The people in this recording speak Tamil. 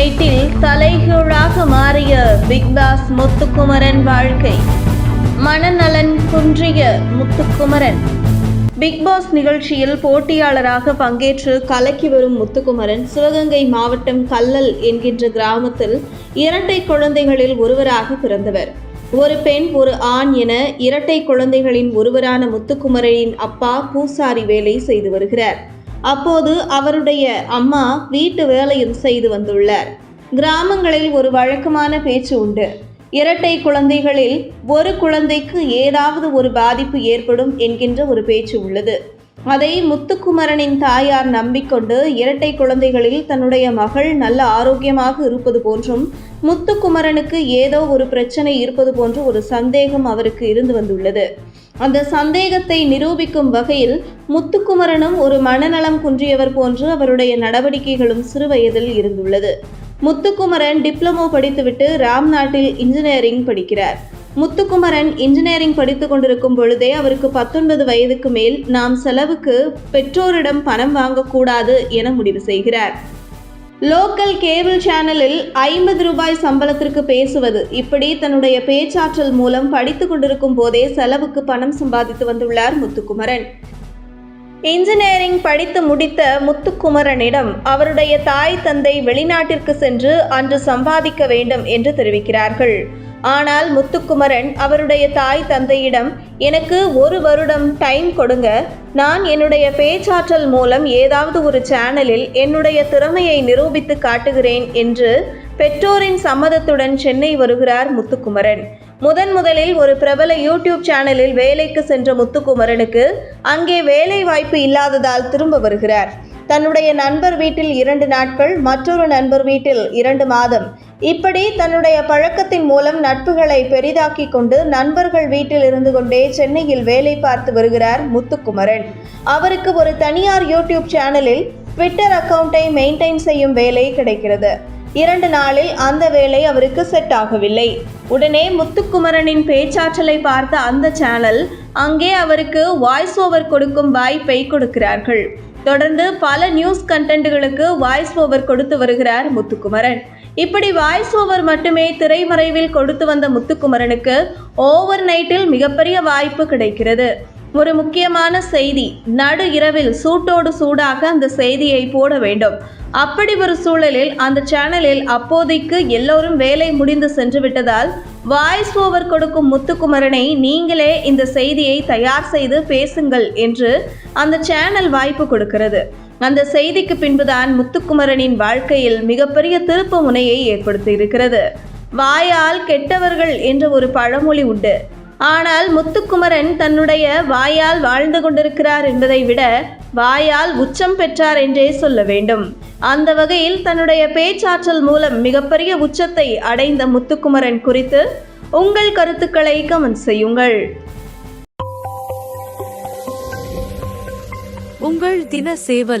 நைட்டில் தலைகீழாக மாறிய பிக் பாஸ் முத்துக்குமரன் வாழ்க்கை. மனநலன் குன்றிய முத்துக்குமரன். பிக் பாஸ் நிகழ்ச்சியில் போட்டியாளராக பங்கேற்று கலக்கி வரும் முத்துக்குமரன் சிவகங்கை மாவட்டம் கல்லல் என்கின்ற கிராமத்தில் இரட்டை குழந்தைகளில் ஒருவராக பிறந்தவர். ஒரு பெண் ஒரு ஆண் என இரட்டை குழந்தைகளின் ஒருவரான முத்துக்குமரனின் அப்பா பூசாரி வேலை செய்து வருகிறார். அப்போது அவருடைய அம்மா வீட்டு வேலையும் செய்து வந்துள்ளார். கிராமங்களில் ஒரு வழக்கமான பேச்சு உண்டு. இரட்டை குழந்தைகளில் ஒரு குழந்தைக்கு ஏதாவது ஒரு பாதிப்பு ஏற்படும் என்கின்ற ஒரு பேச்சு உள்ளது. அதை முத்துக்குமரனின் தாயார் நம்பிக்கொண்டு இரட்டை குழந்தைகளில் தன்னுடைய மகள் நல்ல ஆரோக்கியமாக இருப்பது போன்றும் முத்துக்குமரனுக்கு ஏதோ ஒரு பிரச்சனை இருப்பது போன்ற ஒரு சந்தேகம் அவருக்கு இருந்து வந்துள்ளது. அந்த சந்தேகத்தை நிரூபிக்கும் வகையில் முத்துக்குமரனும் ஒரு மனநலம் குன்றியவர் போன்று அவருடைய நடவடிக்கைகளும் சிறுவயதில் இருந்துள்ளது. முத்துக்குமரன் டிப்ளமோ படித்துவிட்டு ராம் நாட்டில் இன்ஜினியரிங் படிக்கிறார். முத்துக்குமரன் இன்ஜினியரிங் படித்து கொண்டிருக்கும் பொழுதே அவருக்கு பத்தொன்பது வயதுக்கு மேல் நாம் செலவுக்கு பெற்றோரிடம் பணம் வாங்கக்கூடாது என முடிவு செய்கிறார். லோக்கல் கேபிள் சேனலில் ஐம்பது ரூபாய் சம்பளத்திற்கு பேசுவது. இப்படி தன்னுடைய பேச்சாற்றல் மூலம் படித்து கொண்டிருக்கும் போதே செலவுக்கு பணம் சம்பாதித்து வந்துள்ளார் முத்துக்குமரன். இன்ஜினியரிங் படித்து முடித்த முத்துக்குமரனிடம் அவருடைய தாய் தந்தை வெளிநாட்டிற்கு சென்று அன்று சம்பாதிக்க வேண்டும் என்று தெரிவிக்கிறார்கள். ஆனால் முத்துக்குமரன் அவருடைய தாய் தந்தையிடம் எனக்கு ஒரு வருடம் டைம் கொடுங்க. நான் என்னுடைய பேச்சாற்றல் மூலம் ஏதாவது ஒரு சேனலில் என்னுடைய திறமையை நிரூபித்து காட்டுகிறேன் என்று பெற்றோரின் சம்மதத்துடன் சென்னை வருகிறார் முத்துக்குமரன். முதன் முதலில் ஒரு பிரபல யூடியூப் சேனலில் வேலைக்கு சென்ற முத்துக்குமரனுக்கு அங்கே வேலை வாய்ப்பு இல்லாததால் திரும்ப வருகிறார். தன்னுடைய நண்பர் வீட்டில் இரண்டு நாட்கள் மற்றொரு நண்பர் வீட்டில் இரண்டு மாதம். இப்படி தன்னுடைய பழக்கத்தின் மூலம் நட்புகளை பெரிதாக்கி கொண்டு நண்பர்கள் வீட்டில் இருந்து கொண்டே சென்னையில் வேலை பார்த்து வருகிறார் முத்துக்குமரன். அவருக்கு ஒரு தனியார் யூடியூப் சேனலில் ட்விட்டர் அக்கவுண்டை மெயின்டைன் செய்யும் வேலை கிடைக்கிறது. இரண்டு நாளில் அந்த வேலை அவருக்கு செட் ஆகவில்லை. உடனே முத்துக்குமரனின் பேச்சாற்றலை பார்த்த அந்த சேனல் அங்கே அவருக்கு வாய்ஸ் ஓவர் கொடுக்கும் வாய்ப்பை கொடுக்கிறார்கள். தொடர்ந்து பல நியூஸ் கண்டென்ட்களுக்கு வாய்ஸ் ஓவர் கொடுத்து வருகிறார் முத்துக்குமரன். இப்படி வாய்ஸ் ஓவர் மட்டுமே திரைமறைவில் கொடுத்து வந்த முத்துக்குமரனுக்கு ஓவர் நைட்டில் மிகப்பெரிய வாய்ப்பு கிடைக்கிறது. ஒரு முக்கியமான செய்தி நடு இரவில் சூட்டோடு சூடாக அந்த செய்தியை போட வேண்டும். அப்படி ஒரு சூழலில் அந்த சேனலில் அப்போதைக்கு எல்லோரும் வேலை முடிந்து சென்று விட்டதால் வாய்ஸ் ஓவர் கொடுக்கும் முத்துக்குமரனை நீங்களே இந்த செய்தியை தயார் செய்து பேசுங்கள் என்று அந்த சேனல் வாய்ப்பு கொடுக்கிறது. அந்த செய்திக்கு பின்புதான் முத்துக்குமரனின் வாழ்க்கையில் மிகப்பெரிய திருப்பு முனையை ஏற்படுத்தி இருக்கிறது வாயால் கெட்டவர்கள் என்ற ஒரு பழமொழி உண்டு. ஆனால் முத்துக்குமரன் தன்னுடைய வாயால் வாழ்ந்து கொண்டிருக்கிறார் என்பதை விட வாயால் உச்சம் பெற்றார் என்றே சொல்ல வேண்டும். அந்த வகையில் தன்னுடைய பேச்சாற்றல் மூலம் மிகப்பெரிய உச்சத்தை அடைந்த முத்துக்குமரன் குறித்து உங்கள் கருத்துக்களை கமெண்ட் செய்யுங்கள். உங்கள் தின சேவல்